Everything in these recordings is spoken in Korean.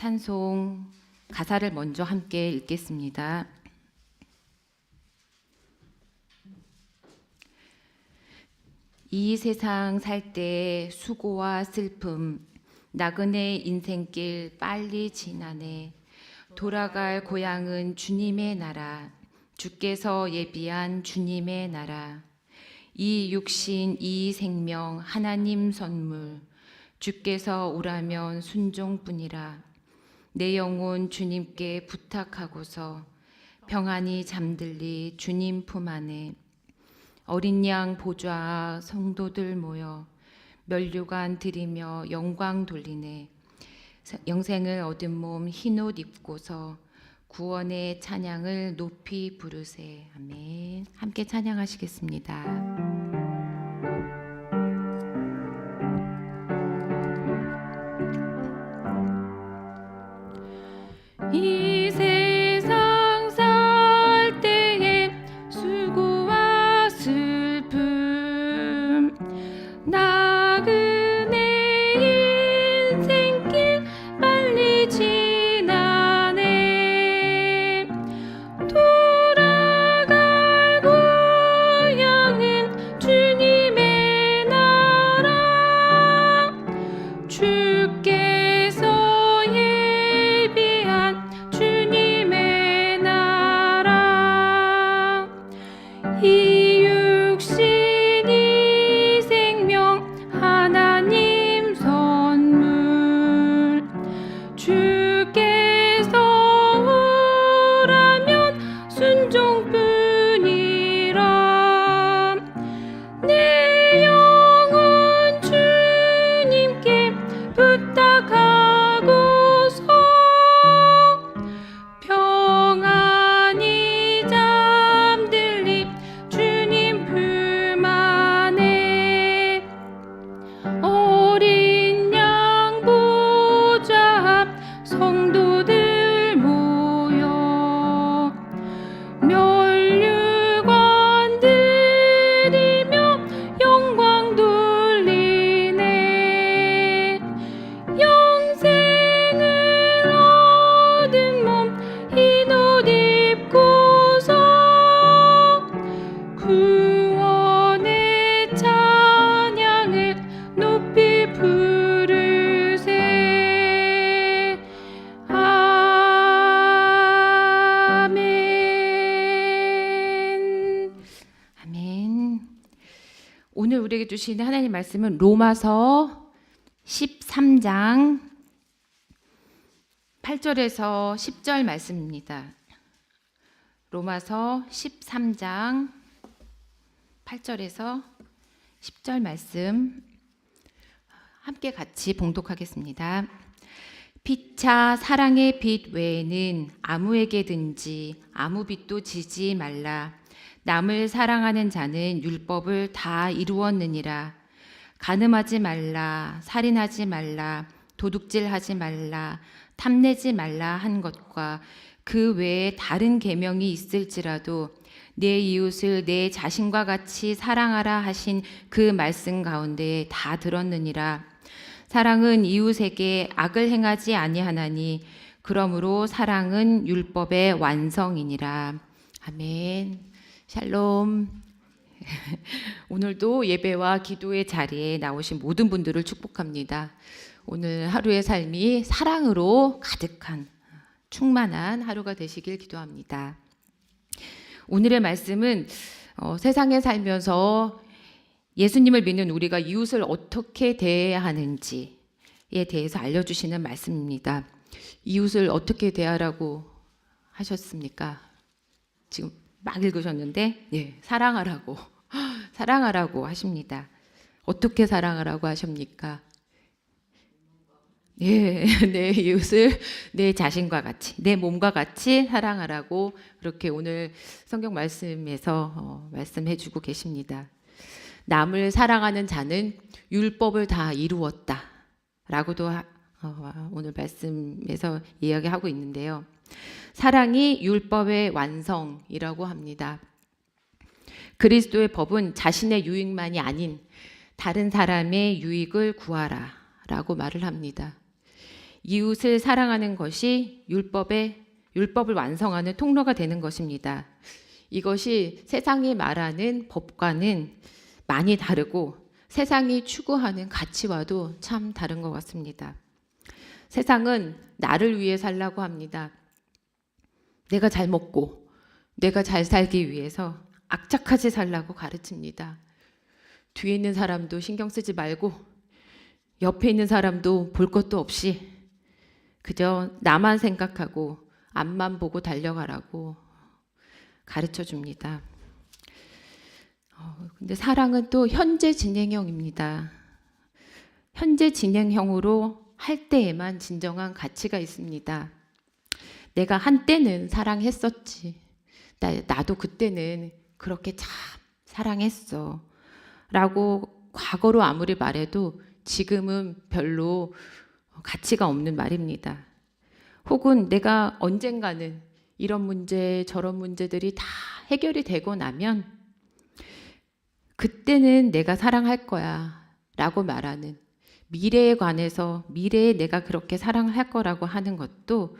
찬송 가사를 먼저 함께 읽겠습니다. 이 세상 살 때 수고와 슬픔, 나그네 인생길 빨리 지나네. 돌아갈 고향은 주님의 나라, 주께서 예비한 주님의 나라. 이 육신, 이 생명, 하나님 선물, 주께서 오라면 순종뿐이라. 내 영혼 주님께 부탁하고서 평안히 잠들리 주님 품 안에 어린 양 보좌 성도들 모여 멸류관 드리며 영광 돌리네. 영생을 얻은 몸 흰옷 입고서 구원의 찬양을 높이 부르세. 아멘. 함께 찬양하시겠습니다. 이 주시는 하나님 말씀은 로마서 13장 8절에서 10절 말씀입니다. 로마서 13장 8절에서 10절 말씀 함께 같이 봉독하겠습니다. 피차 사랑의 빛 외에는 아무에게든지 아무 빛도 지지 말라. 남을 사랑하는 자는 율법을 다 이루었느니라. 간음하지 말라, 살인하지 말라, 도둑질하지 말라, 탐내지 말라 한 것과 그 외에 다른 계명이 있을지라도 내 이웃을 내 자신과 같이 사랑하라 하신 그 말씀 가운데 다 들었느니라. 사랑은 이웃에게 악을 행하지 아니하나니 그러므로 사랑은 율법의 완성이니라. 아멘. 샬롬. 오늘도 예배와 기도의 자리에 나오신 모든 분들을 축복합니다. 오늘 하루의 삶이 사랑으로 가득한 충만한 하루가 되시길 기도합니다. 오늘의 말씀은 어, 세상에 살면서 예수님을 믿는 우리가 이웃을 어떻게 대해야 하는지에 대해서 알려주시는 말씀입니다. 이웃을 어떻게 대하라고 하셨습니까? 지금 막 읽으셨는데, 예, 사랑하라고, 사랑하라고 하십니다. 어떻게 사랑하라고 하십니까? 예, 내 이웃을 내 자신과 같이, 내 몸과 같이 사랑하라고 그렇게 오늘 성경 말씀에서 어, 말씀해 주고 계십니다. 남을 사랑하는 자는 율법을 다 이루었다. 라고도 하- 어, 오늘 말씀에서 이야기하고 있는데요. 사랑이 율법의 완성이라고 합니다. 그리스도의 법은 자신의 유익만이 아닌 다른 사람의 유익을 구하라 라고 말을 합니다. 이웃을 사랑하는 것이 율법의 율법을 완성하는 통로가 되는 것입니다. 이것이 세상이 말하는 법과는 많이 다르고 세상이 추구하는 가치와도 참 다른 것 같습니다. 세상은 나를 위해 살라고 합니다. 내가 잘 먹고 내가 잘 살기 위해서 악착같이 살라고 가르칩니다. 뒤에 있는 사람도 신경 쓰지 말고 옆에 있는 사람도 볼 것도 없이 그저 나만 생각하고 앞만 보고 달려가라고 가르쳐 줍니다. 어, 근데 사랑은 또 현재 진행형입니다. 현재 진행형으로 할 때에만 진정한 가치가 있습니다. 내가 한때는 사랑했었지. 나, 나도 그때는 그렇게 참 사랑했어. 라고 과거로 아무리 말해도 지금은 별로 가치가 없는 말입니다. 혹은 내가 언젠가는 이런 문제, 저런 문제들이 다 해결이 되고 나면 그때는 내가 사랑할 거야. 라고 말하는 미래에 관해서 미래에 내가 그렇게 사랑할 거라고 하는 것도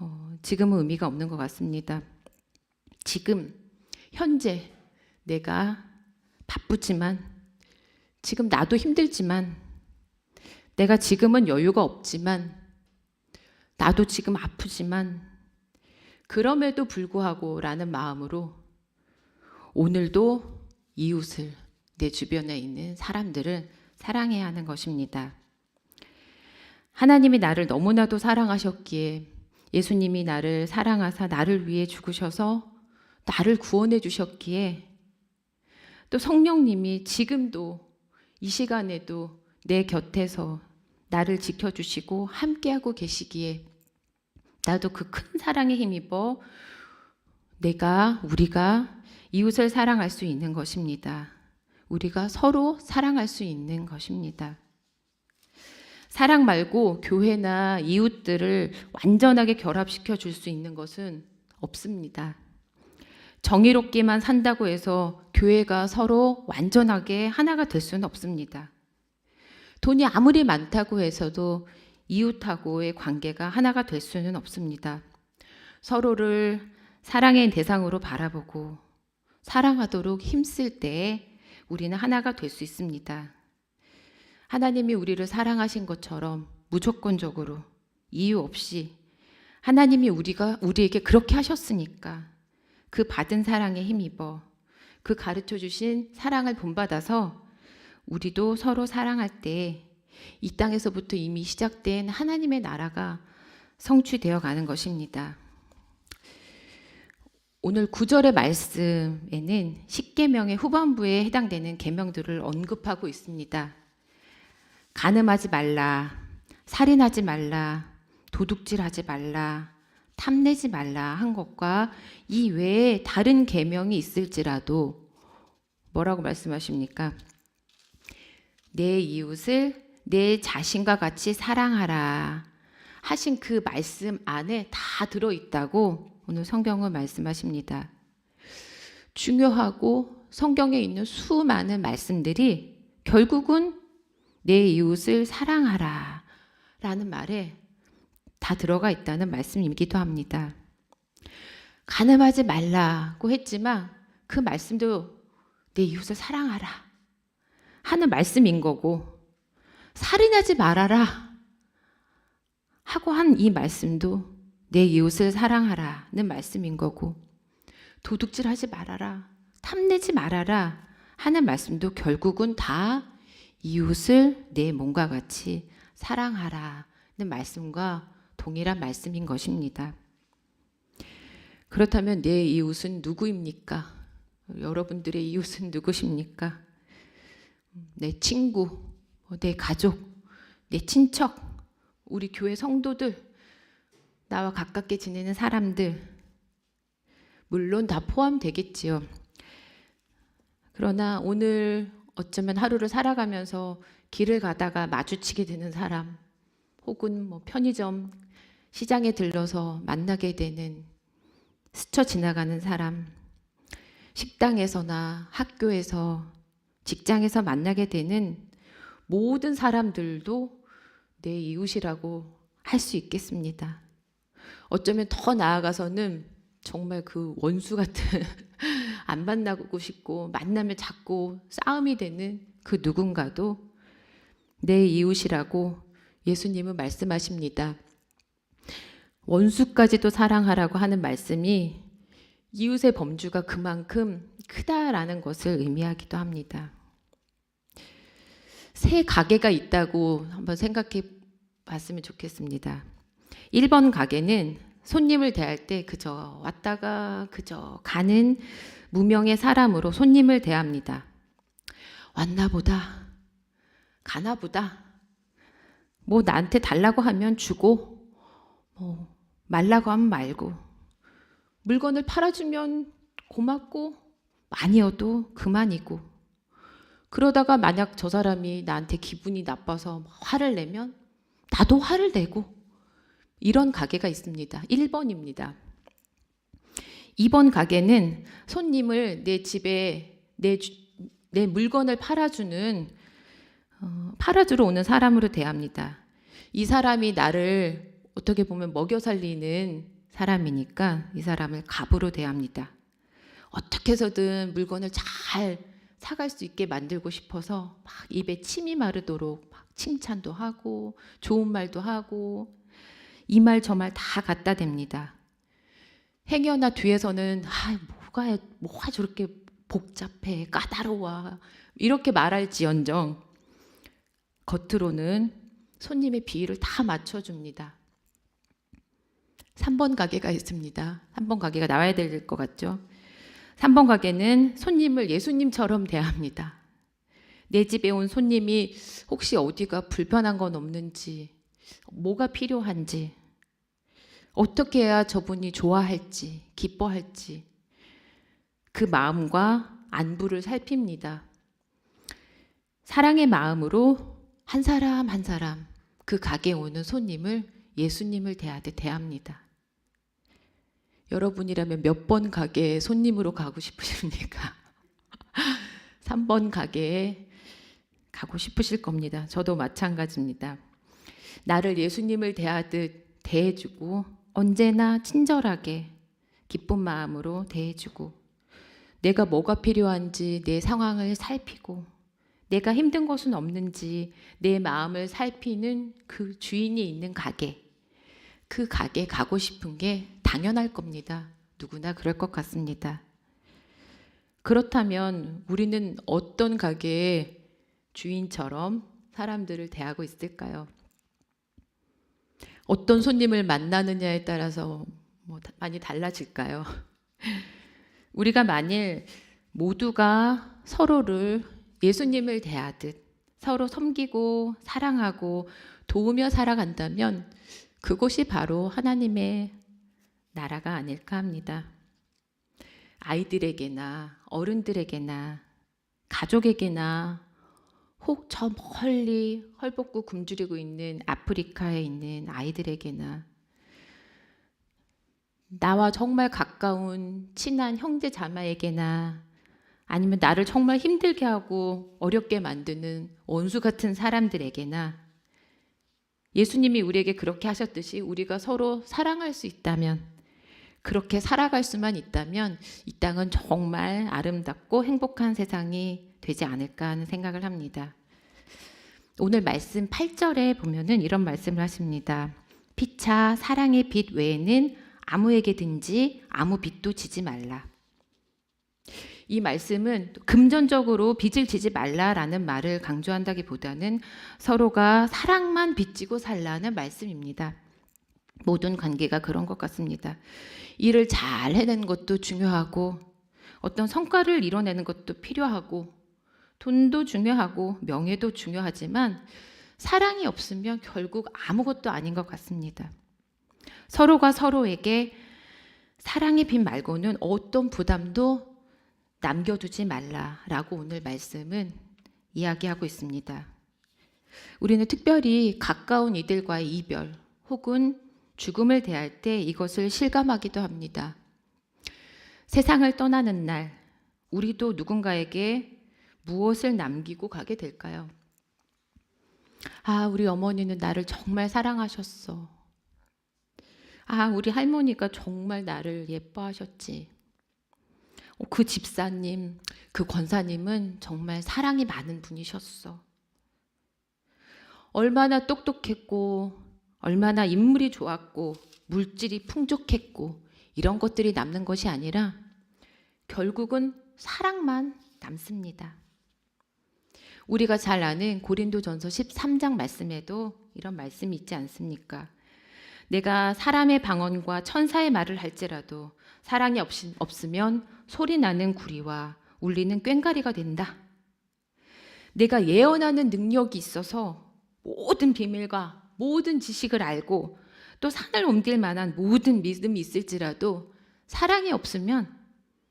어, 지금은 의미가 없는 것 같습니다. 지금, 현재 내가 바쁘지만, 지금 나도 힘들지만, 내가 지금은 여유가 없지만, 나도 지금 아프지만, 그럼에도 불구하고 라는 마음으로 오늘도 이웃을 내 주변에 있는 사람들을 사랑해야 하는 것입니다. 하나님이 나를 너무나도 사랑하셨기에 예수님이 나를 사랑하사 나를 위해 죽으셔서 나를 구원해 주셨기에 또 성령님이 지금도 이 시간에도 내 곁에서 나를 지켜주시고 함께하고 계시기에 나도 그 큰 사랑에 힘입어 내가 우리가 이웃을 사랑할 수 있는 것입니다. 우리가 서로 사랑할 수 있는 것입니다. 사랑 말고 교회나 이웃들을 완전하게 결합시켜 줄 수 있는 것은 없습니다. 정의롭게만 산다고 해서 교회가 서로 완전하게 하나가 될 수는 없습니다. 돈이 아무리 많다고 해서도 이웃하고의 관계가 하나가 될 수는 없습니다. 서로를 사랑의 대상으로 바라보고 사랑하도록 힘쓸 때 우리는 하나가 될 수 있습니다. 하나님이 우리를 사랑하신 것처럼 무조건적으로 이유 없이 하나님이 우리가 우리에게 그렇게 하셨으니까 그 받은 사랑에 힘입어 그 가르쳐 주신 사랑을 본받아서 우리도 서로 사랑할 때 이 땅에서부터 이미 시작된 하나님의 나라가 성취되어 가는 것입니다. 오늘 구절의 말씀에는 십계명의 후반부에 해당되는 계명들을 언급하고 있습니다. 간음하지 말라, 살인하지 말라, 도둑질하지 말라, 탐내지 말라 한 것과 이 외에 다른 계명이 있을지라도 뭐라고 말씀하십니까? 내 이웃을 내 자신과 같이 사랑하라 하신 그 말씀 안에 다 들어 있다고 오늘 성경은 말씀하십니다. 중요하고 성경에 있는 수많은 말씀들이 결국은 내 이웃을 사랑하라 라는 말에 다 들어가 있다는 말씀이기도 합니다. 가늠하지 말라고 했지만 그 말씀도 내 이웃을 사랑하라 하는 말씀인 거고 살인하지 말아라 하고 한 이 말씀도 내 이웃을 사랑하라는 말씀인 거고 도둑질 하지 말아라. 탐내지 말아라 하는 말씀도 결국은 다 이웃을 내 몸과 같이 사랑하라 는 말씀과 동일한 말씀인 것입니다. 그렇다면 내 이웃은 누구입니까? 여러분들의 이웃은 누구십니까? 내 친구, 내 가족, 내 친척, 우리 교회 성도들, 나와 가깝게 지내는 사람들, 물론 다 포함되겠지요. 그러나 오늘 어쩌면 하루를 살아가면서 길을 가다가 마주치게 되는 사람, 혹은 뭐 편의점, 시장에 들러서 만나게 되는 스쳐 지나가는 사람, 식당에서나 학교에서 직장에서 만나게 되는 모든 사람들도 내 이웃이라고 할 수 있겠습니다. 어쩌면 더 나아가서는 정말 그 원수 같은 안 만나고 싶고 만나면 자꾸 싸움이 되는 그 누군가도 내 이웃이라고 예수님은 말씀하십니다. 원수까지도 사랑하라고 하는 말씀이 이웃의 범주가 그만큼 크다라는 것을 의미하기도 합니다. 세 가게가 있다고 한번 생각해 봤으면 좋겠습니다. 1번 가게는 손님을 대할 때 그저 왔다가 그저 가는 무명의 사람으로 손님을 대합니다. 왔나 보다. 가나 보다. 뭐 나한테 달라고 하면 주고 뭐 말라고 하면 말고 물건을 팔아주면 고맙고 아니어도 그만이고 그러다가 만약 저 사람이 나한테 기분이 나빠서 화를 내면 나도 화를 내고 이런 가게가 있습니다. 1번입니다. 2번 가게는 손님을 내 집에 내, 주- 내 물건을 팔아주는 어, 팔아주러 오는 사람으로 대합니다. 이 사람이 나를 어떻게 보면 먹여 살리는 사람이니까 이 사람을 갑으로 대합니다. 어떻게 해서든 물건을 잘 사갈 수 있게 만들고 싶어서 막 입에 침이 마르도록 막 칭찬도 하고 좋은 말도 하고 이 말 저 말 다 갖다 댑니다. 행여나 뒤에서는 아 뭐가 뭐가 저렇게 복잡해 까다로워 이렇게 말할지언정 겉으로는 손님의 비위를 다 맞춰줍니다. 3번 가게가 있습니다. 3번 가게가 나와야 될 것 같죠? 3번 가게는 손님을 예수님처럼 대합니다. 내 집에 온 손님이 혹시 어디가 불편한 건 없는지, 뭐가 필요한지, 어떻게 해야 저분이 좋아할지, 기뻐할지, 그 마음과 안부를 살핍니다. 사랑의 마음으로 한 사람 한 사람 그 가게에 오는 손님을 예수님을 대하듯 대합니다. 여러분이라면 몇 번 가게에 손님으로 가고 싶으십니까? 3번 가게에 가고 싶으실 겁니다. 저도 마찬가지입니다. 나를 예수님을 대하듯 대해주고 언제나 친절하게 기쁜 마음으로 대해주고 내가 뭐가 필요한지 내 상황을 살피고 내가 힘든 것은 없는지 내 마음을 살피는 그 주인이 있는 가게. 그 가게 가고 싶은 게 당연할 겁니다. 누구나 그럴 것 같습니다. 그렇다면 우리는 어떤 가게의 주인처럼 사람들을 대하고 있을까요? 어떤 손님을 만나느냐에 따라서 뭐 다- 많이 달라질까요? 우리가 만일 모두가 서로를 예수님을 대하듯 서로 섬기고 사랑하고 도우며 살아간다면 그곳이 바로 하나님의 나라가 아닐까 합니다. 아이들에게나 어른들에게나 가족에게나 혹 저 멀리 헐벗고 굶주리고 있는 아프리카에 있는 아이들에게나 나와 정말 가까운 친한 형제 자매에게나 아니면 나를 정말 힘들게 하고 어렵게 만드는 원수 같은 사람들에게나 예수님이 우리에게 그렇게 하셨듯이 우리가 서로 사랑할 수 있다면 그렇게 살아갈 수만 있다면 이 땅은 정말 아름답고 행복한 세상이 되지 않을까 하는 생각을 합니다. 오늘 말씀 8절에 보면은 이런 말씀을 하십니다. 피차 사랑의 빛 외에는 아무에게든지 아무 빚도 지지 말라. 이 말씀은 금전적으로 빚을 지지 말라라는 말을 강조한다기보다는 서로가 사랑만 빚지고 살라는 말씀입니다. 모든 관계가 그런 것 같습니다. 일을 잘 해내는 것도 중요하고 어떤 성과를 이뤄내는 것도 필요하고 돈도 중요하고 명예도 중요하지만 사랑이 없으면 결국 아무것도 아닌 것 같습니다. 서로가 서로에게 사랑의 빚 말고는 어떤 부담도 남겨두지 말라라고 오늘 말씀은 이야기하고 있습니다. 우리는 특별히 가까운 이들과의 이별 혹은 죽음을 대할 때 이것을 실감하기도 합니다. 세상을 떠나는 날, 우리도 누군가에게 무엇을 남기고 가게 될까요? 아, 우리 어머니는 나를 정말 사랑하셨어. 아, 우리 할머니가 정말 나를 예뻐하셨지. 어, 그 집사님, 그 권사님은 정말 사랑이 많은 분이셨어. 얼마나 똑똑했고, 얼마나 인물이 좋았고, 물질이 풍족했고, 이런 것들이 남는 것이 아니라 결국은 사랑만 남습니다. 우리가 잘 아는 고린도전서 13장 말씀에도 이런 말씀이 있지 않습니까? 내가 사람의 방언과 천사의 말을 할지라도 사랑이 없, 없으면 소리 나는 구리와 울리는 꽹가리가 된다. 내가 예언하는 능력이 있어서 모든 비밀과 모든 지식을 알고 또 산을 옮길 만한 모든 믿음이 있을지라도 사랑이 없으면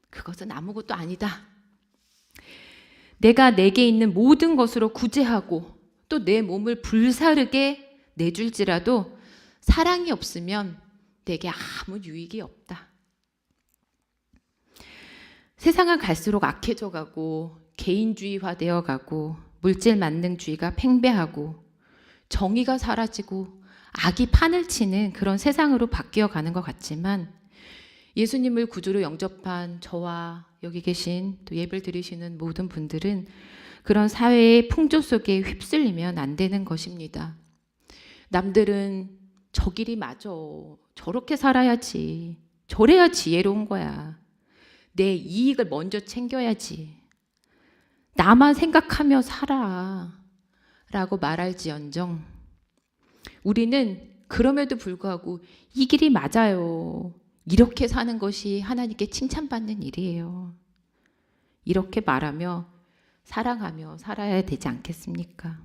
그것은 아무것도 아니다. 내가 내게 있는 모든 것으로 구제하고 또 내 몸을 불사르게 내줄지라도 사랑이 없으면 내게 아무 유익이 없다. 세상은 갈수록 악해져 가고 개인주의화 되어 가고 물질 만능주의가 팽배하고 정의가 사라지고 악이 판을 치는 그런 세상으로 바뀌어 가는 것 같지만 예수님을 구주로 영접한 저와 여기 계신 또 예배를 드리시는 모든 분들은 그런 사회의 풍조 속에 휩쓸리면 안 되는 것입니다. 남들은 저 길이 맞아. 저렇게 살아야지. 저래야 지혜로운 거야. 내 이익을 먼저 챙겨야지. 나만 생각하며 살아. 라고 말할지언정 우리는 그럼에도 불구하고 이 길이 맞아요. 이렇게 사는 것이 하나님께 칭찬받는 일이에요. 이렇게 말하며 사랑하며 살아야 되지 않겠습니까?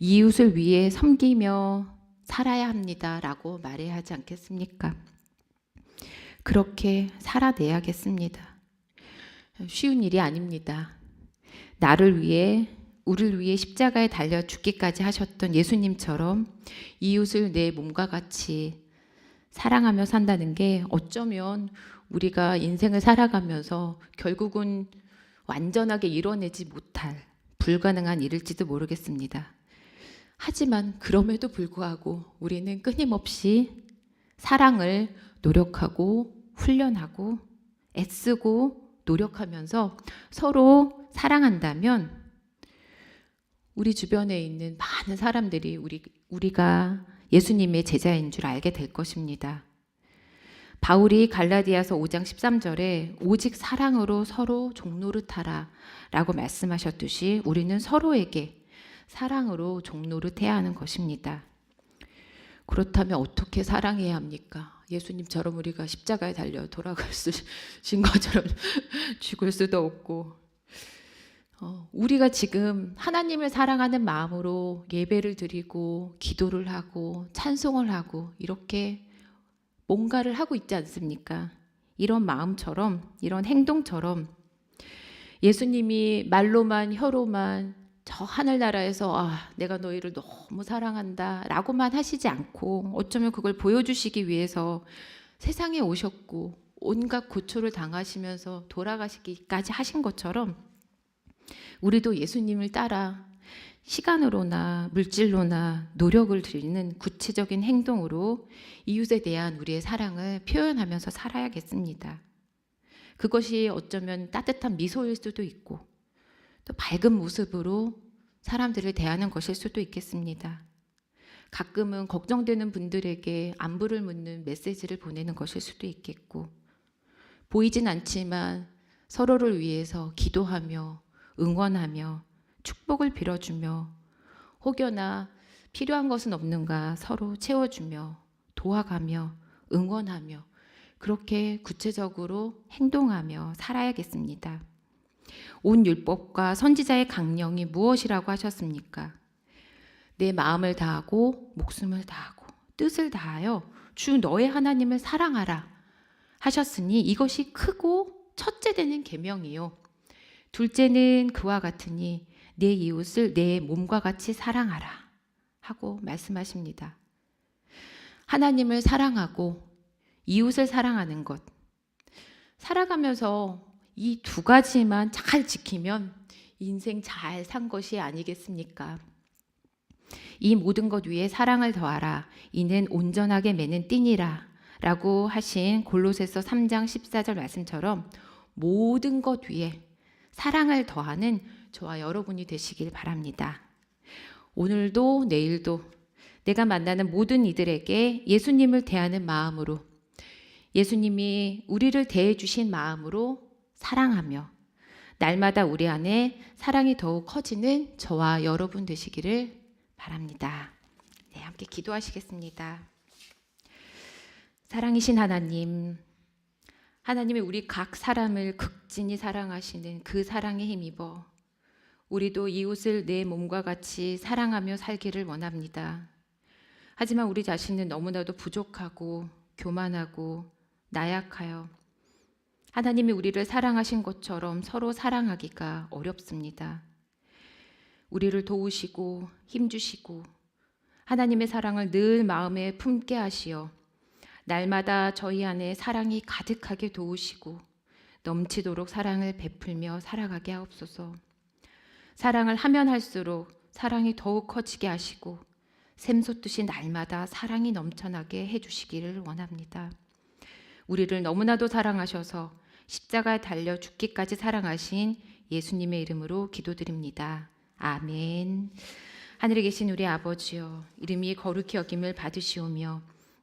이웃을 위해 섬기며 살아야 합니다. 라고 말해야 하지 않겠습니까? 그렇게 살아내야겠습니다. 쉬운 일이 아닙니다. 나를 위해, 우리를 위해 십자가에 달려 죽기까지 하셨던 예수님처럼 이웃을 내 몸과 같이 사랑하며 산다는 게 어쩌면 우리가 인생을 살아가면서 결국은 완전하게 이뤄내지 못할 불가능한 일일지도 모르겠습니다. 하지만 그럼에도 불구하고 우리는 끊임없이 사랑을 노력하고 훈련하고 애쓰고 노력하면서 서로 사랑한다면 우리 주변에 있는 많은 사람들이 우리, 우리가 예수님의 제자인 줄 알게 될 것입니다. 바울이 갈라디아서 5장 13절에 오직 사랑으로 서로 종노릇하라 라고 말씀하셨듯이 우리는 서로에게 사랑으로 종노릇해야 하는 것입니다. 그렇다면 어떻게 사랑해야 합니까? 예수님처럼 우리가 십자가에 달려 돌아가신 것처럼 죽을 수도 없고 어, 우리가 지금 하나님을 사랑하는 마음으로 예배를 드리고 기도를 하고 찬송을 하고 이렇게 뭔가를 하고 있지 않습니까? 이런 마음처럼 이런 행동처럼 예수님이 말로만 혀로만 저 하늘나라에서 아, 내가 너희를 너무 사랑한다 라고만 하시지 않고 어쩌면 그걸 보여주시기 위해서 세상에 오셨고 온갖 고초를 당하시면서 돌아가시기까지 하신 것처럼 우리도 예수님을 따라 시간으로나 물질로나 노력을 들이는 구체적인 행동으로 이웃에 대한 우리의 사랑을 표현하면서 살아야겠습니다. 그것이 어쩌면 따뜻한 미소일 수도 있고 또 밝은 모습으로 사람들을 대하는 것일 수도 있겠습니다. 가끔은 걱정되는 분들에게 안부를 묻는 메시지를 보내는 것일 수도 있겠고 보이진 않지만 서로를 위해서 기도하며 응원하며 축복을 빌어주며 혹여나 필요한 것은 없는가 서로 채워주며 도와가며 응원하며 그렇게 구체적으로 행동하며 살아야겠습니다. 온 율법과 선지자의 강령이 무엇이라고 하셨습니까? 내 마음을 다하고 목숨을 다하고 뜻을 다하여 주 너의 하나님을 사랑하라 하셨으니 이것이 크고 첫째 되는 계명이요. 둘째는 그와 같으니 내 이웃을 내 몸과 같이 사랑하라 하고 말씀하십니다. 하나님을 사랑하고 이웃을 사랑하는 것. 살아가면서 이 두 가지만 잘 지키면 인생 잘 산 것이 아니겠습니까? 이 모든 것 위에 사랑을 더하라. 이는 온전하게 매는 띠니라. 라고 하신 골로새서 3장 14절 말씀처럼 모든 것 위에 사랑을 더하는 저와 여러분이 되시길 바랍니다. 오늘도 내일도 내가 만나는 모든 이들에게 예수님을 대하는 마음으로 예수님이 우리를 대해 주신 마음으로 사랑하며 날마다 우리 안에 사랑이 더욱 커지는 저와 여러분 되시기를 바랍니다. 네, 함께 기도하시겠습니다. 사랑이신 하나님, 하나님이 우리 각 사람을 극진히 사랑하시는 그 사랑에 힘입어 우리도 이웃을 내 몸과 같이 사랑하며 살기를 원합니다. 하지만 우리 자신은 너무나도 부족하고 교만하고 나약하여 하나님이 우리를 사랑하신 것처럼 서로 사랑하기가 어렵습니다. 우리를 도우시고 힘주시고 하나님의 사랑을 늘 마음에 품게 하시어 날마다 저희 안에 사랑이 가득하게 도우시고 넘치도록 사랑을 베풀며 살아가게 하옵소서. 사랑을 하면 할수록 사랑이 더욱 커지게 하시고 샘솟듯이 날마다 사랑이 넘쳐나게 해주시기를 원합니다. 우리를 너무나도 사랑하셔서 십자가에 달려 죽기까지 사랑하신 예수님의 이름으로 기도드립니다. 아멘. 하늘에 계신 우리 아버지여, 이름이 거룩히 여김을 받으시오며,